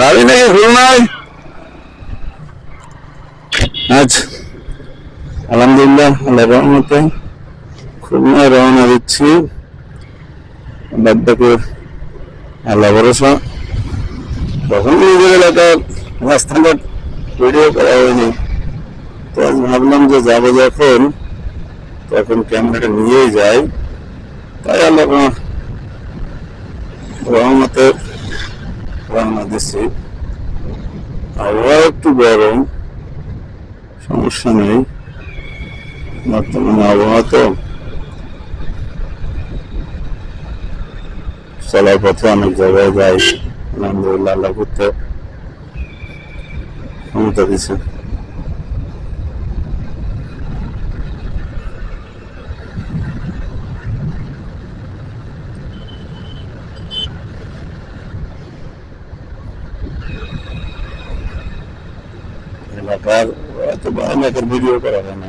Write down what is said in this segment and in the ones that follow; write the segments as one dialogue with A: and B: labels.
A: গাড়ি নাকি খুলনায় আচ্ছা। আলহামদুলিল্লাহ আল্লাহ রহমতে। খুলনায় রওনা দিচ্ছি। বাদ বাকি আল্লাহ ভরসা। তখন নিজের এলাকার রাস্তাঘাট ভিডিও করা হয়নি। তো ভাবলাম যে যাব যখন তখন ক্যামেরাটা নিয়েই যাই। তাই আল্লাহ রহমতে দিচ্ছি আবহাওয়া একটু গরম সমস্যা নেই। বর্তমানে আবহাওয়া তো চলার পথে অনেক জায়গায় যাই আলহামদুলিল্লাহ, আল্লাহ করতে ক্ষমতা দিছে এলাকার হয়তো বা এলাকার ভিডিও করা হয় না।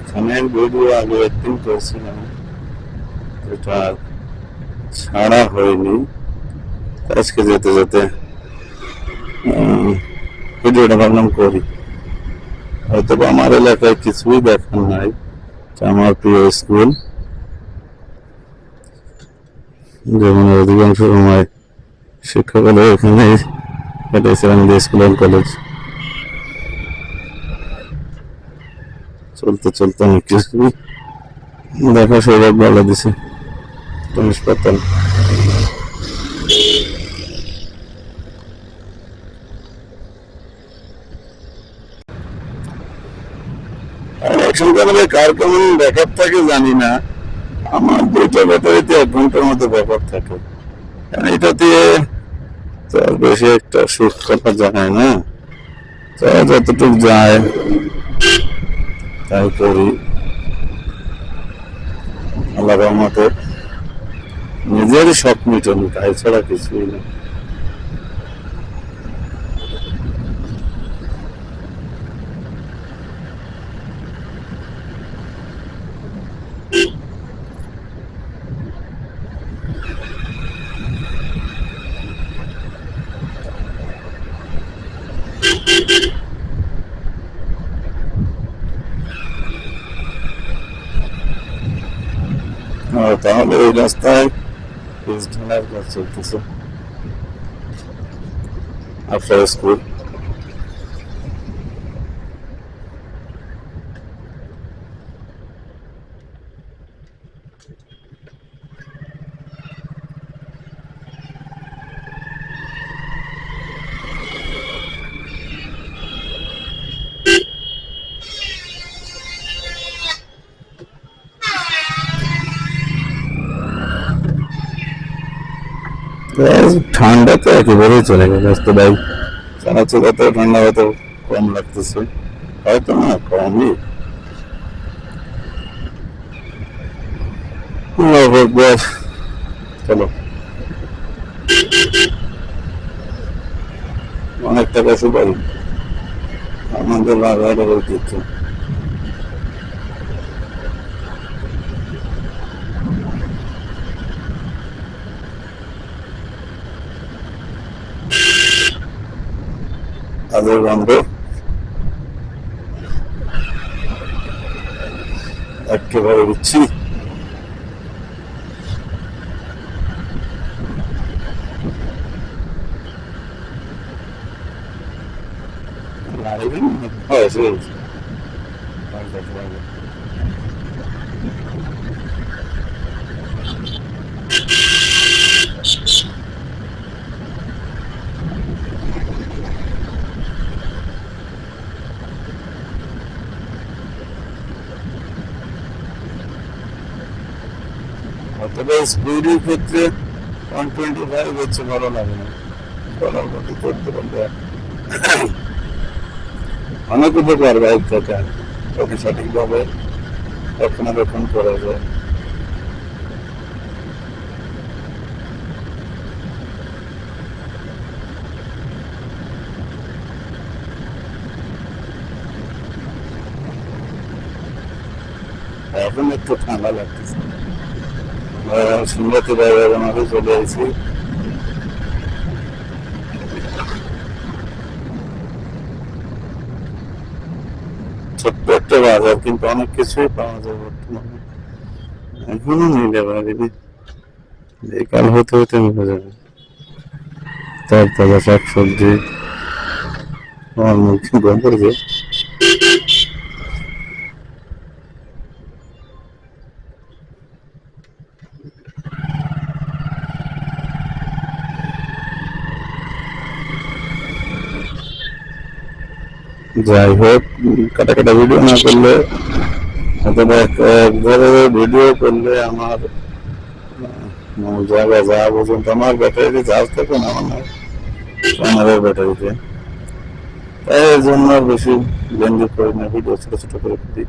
A: এখানে ভিডিও আগে একদিন করেছিলাম এটা ছাড়া হয়নি। আজকে যেতে যেতে ভিডিওটা ভাবলাম করি। হয়তো আমার এলাকায় কিছুই দেখার নাই আমার প্রিয় স্কুল। যেমন অধিকাংশ সময় শিক্ষকরা এখানে কেটেছিলাম স্কুল অ্যান্ড কলেজ। চলতে চলতে অনেক কিছু। দেখা সৌরভ ভালো দিছে। হাসপাতাল কার কেমন ব্যাকআপ থাকে জানি না। আমার দুইটা ব্যাটারিতে এক ঘণ্টার মতো ব্যাকআপ থাকে। কারণ এটাতে তো আর বেশি একটা শুট করা যায় না। তো যতটুকু যায় তাই আল্লাহ রহমতের নিজের স্বপ্ন জন্য তাই ছাড়া কিছুই না। তাহলে এই রাস্তায় ঢালার কাজ চলতেছে আফটার স্কুল ঠান্ডা তো একেবারেই চলে গেল তো ভাই চালাচ্ছে কত ঠান্ডা, হয়তো কম লাগতেছে। হয়তো না, কমই। চলো। অনেক টাকা সুপারি আমাদের লাগাটা ঐতিহ্য তাদের বন্ধ একেবারে দিচ্ছি হয় সে তবে স্পিডের ক্ষেত্রে ওয়ান টোয়েন্টি ফাইভ হচ্ছে ভালো লাগে না। চলার গতি করতে পারলে অনেক উপকার বাইক থেকে যদি সঠিকভাবে রক্ষণাবেক্ষণ করা যায়। এখন একটু ঠান্ডা লাগতেছে। সিমলাতে বাইরে মাঠে চলে আসি ছোট্ট একটা বাজার কিন্তু অনেক কিছুই পাওয়া যায় বর্তমানে এখনও মিলে বাড়িতে বিকাল হতে হতে মিলে যাবে তার তাজা শাক সবজি আমার মুখ বন্ধ করে যাই হোক, কাটা কাটা ভিডিও না করলে, অথবা একবারে ভিডিও করলে আমার জায়গা যা পর্যন্ত আমার ব্যাটারিতে চার্জ থাকে না, আমার ক্যামেরার ব্যাটারিতে তাই জন্য বেশি লেন্দি করি না ভিডিও ছোটো ছোটো করে করি